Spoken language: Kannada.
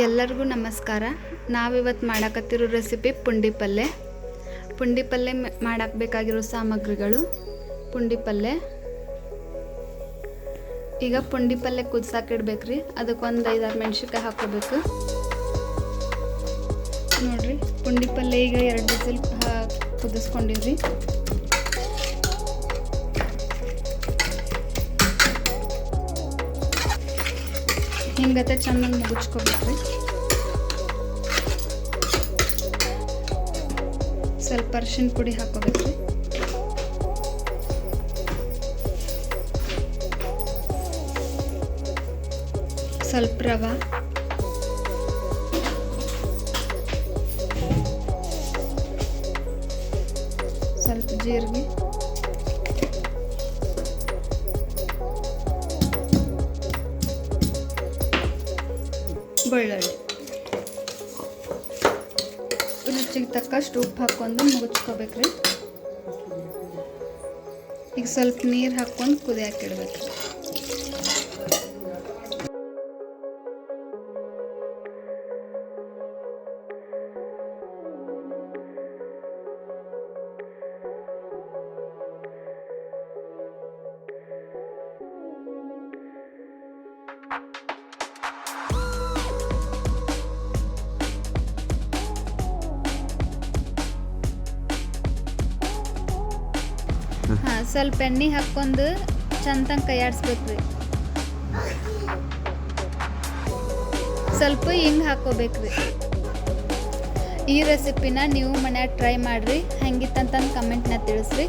ಎಲ್ಲರಿಗೂ ನಮಸ್ಕಾರ. ನಾವಿವತ್ತು ಮಾಡಕತ್ತಿರೋ ರೆಸಿಪಿ ಪುಂಡಿ ಪಲ್ಯ ಪುಂಡಿ ಪಲ್ಯ ಮಾಡಕ್ಕೆ ಬೇಕಾಗಿರೋ ಸಾಮಗ್ರಿಗಳು. ಪುಂಡಿ ಪಲ್ಯ ಈಗ ಪುಂಡಿ ಪಲ್ಯ ಕುದ್ಸಾಕ ಅದಕ್ಕೆ ಒಂದು ಐದಾರು ಮೆಣ್ಸಿನ್ಕಾಯಿ ಹಾಕೋಬೇಕು ನೋಡ್ರಿ, ಪುಂಡಿ ಪಲ್ಯ ಈಗ ಎರಡು ಬಿಸಿಲ್ ಕುದಿಸ್ಕೊಂಡಿವ್ರಿ. ಹಿಂಗತ್ತೆ ಚೆನ್ನಾಗಿ ಮುಗಿಸ್ಕೋಬೇಕ್ರಿ ಸ್ವಲ್ಪ ಅರ್ಶಿನ ಪುಡಿ ಹಾಕೋಬೇಕ್ರಿ ಸ್ವಲ್ಪ ರವೆ. ಸ್ವಲ್ಪ ಜೀರಿಗೆ. ಬೆಳ್ಳುಳ್ಳಿ ರುಚಿಗೆ ತಕ್ಕಷ್ಟು ಉಪ್ಪು ಹಾಕ್ಕೊಂಡು ಮುಗಿಸ್ಕೋಬೇಕ್ರಿ ಈಗ ಸ್ವಲ್ಪ ನೀರು ಹಾಕ್ಕೊಂಡು ಕುದಿಯಕ್ಕೆ ಹಾಂ, ಸ್ವಲ್ಪ ಎಣ್ಣೆ ಹಾಕ್ಕೊಂಡು ಚಂದ ಕೈಯಾಡಿಸ್ಬೇಕು ರೀ ಸ್ವಲ್ಪ ಹಿಂಗೆ ಹಾಕೋಬೇಕ್ರಿ. ಈ ರೆಸಿಪಿನ ನೀವು ಮನ್ಯಾಗ ಟ್ರೈ ಮಾಡಿರಿ, ಹೆಂಗಿತ್ತಂತಂದು ಕಮೆಂಟ್ನ ತಿಳಿಸ್ರಿ.